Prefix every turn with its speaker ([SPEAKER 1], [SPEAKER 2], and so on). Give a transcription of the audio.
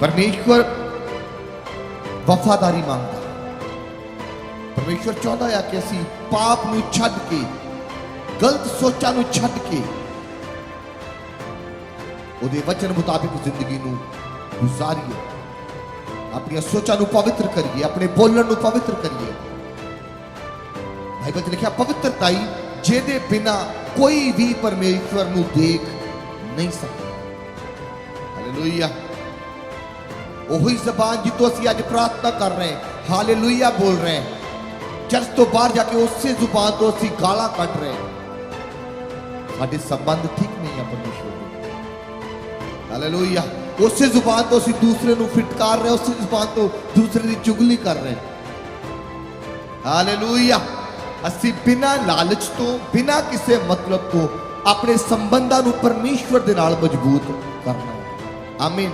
[SPEAKER 1] ਪਰਮੇਸ਼ਵਰ ਵਫਾਦਾਰੀ ਮੰਗਦਾ। ਪਰਮੇਸ਼ਵਰ ਚਾਹੁੰਦਾ ਆ ਕਿ ਅਸੀਂ ਪਾਪ ਨੂੰ ਛੱਡ ਕੇ, ਗਲਤ ਸੋਚਾਂ ਨੂੰ ਛੱਡ ਕੇ, ਉਹਦੇ ਵਚਨ ਮੁਤਾਬਿਕ ਜ਼ਿੰਦਗੀ ਨੂੰ ਗੁਜ਼ਾਰੀਏ। ਆਪਣੀਆਂ ਸੋਚਾਂ ਨੂੰ ਪਵਿੱਤਰ ਕਰੀਏ, ਆਪਣੇ ਬੋਲਣ ਨੂੰ ਪਵਿੱਤਰ ਕਰੀਏ। ਬਾਈਬਲ 'ਚ ਲਿਖਿਆ ਪਵਿੱਤਰਤਾ ਹੀ ਜਿਹਦੇ ਬਿਨਾ ਕੋਈ ਵੀ ਪਰਮੇਸ਼ਵਰ ਨੂੰ ਦੇਖ ਨਹੀਂ ਸਕਦਾ। ਹਾਲੇਲੂਇਆ। ਉਹੀ ਜ਼ਬਾਨ ਜਿੱਤੋਂ ਅਸੀਂ ਅੱਜ ਪ੍ਰਾਰਥਨਾ ਕਰ ਰਹੇ ਹਾਂ ਹਾਲੇਲੂਇਆ ਬੋਲ ਰਹੇ ਹਾਂ ਚਰਚ ਤੋਂ ਬਾਹਰ ਜਾ ਕੇ ਉਸੇ ਜ਼ੁਬਾਨ ਤੋਂ ਅਸੀਂ ਗਾਲਾਂ ਕੱਢ ਰਹੇ ਹਾਂ ਸਾਡੇ ਸੰਬੰਧ ਠੀਕ ਨਹੀਂ ਆ ਪਰਮੇਸ਼ਵਰ ਦੇ ਹਾਲੇਲੂਇਆ ਉਸੇ ਜ਼ੁਬਾਨ ਤੋਂ ਅਸੀਂ ਦੂਸਰੇ ਨੂੰ ਫਿਟਕਾਰ ਰਹੇ ਹਾਂ, ਉਸੇ ਜ਼ੁਬਾਨ ਤੋਂ ਦੂਸਰੇ ਦੀ ਚੁਗਲੀ ਕਰ ਰਹੇ ਹਾਂ ਹਾਲੇਲੂਇਆ ਅਸੀਂ ਬਿਨਾਂ ਲਾਲਚ ਤੋਂ ਬਿਨਾਂ ਕਿਸੇ ਮਤਲਬ ਤੋਂ ਆਪਣੇ ਸੰਬੰਧਾਂ ਨੂੰ ਪਰਮੇਸ਼ਵਰ ਦੇ ਨਾਲ ਮਜ਼ਬੂਤ ਕਰਨਾ ਹੈ ਆਮੀਨ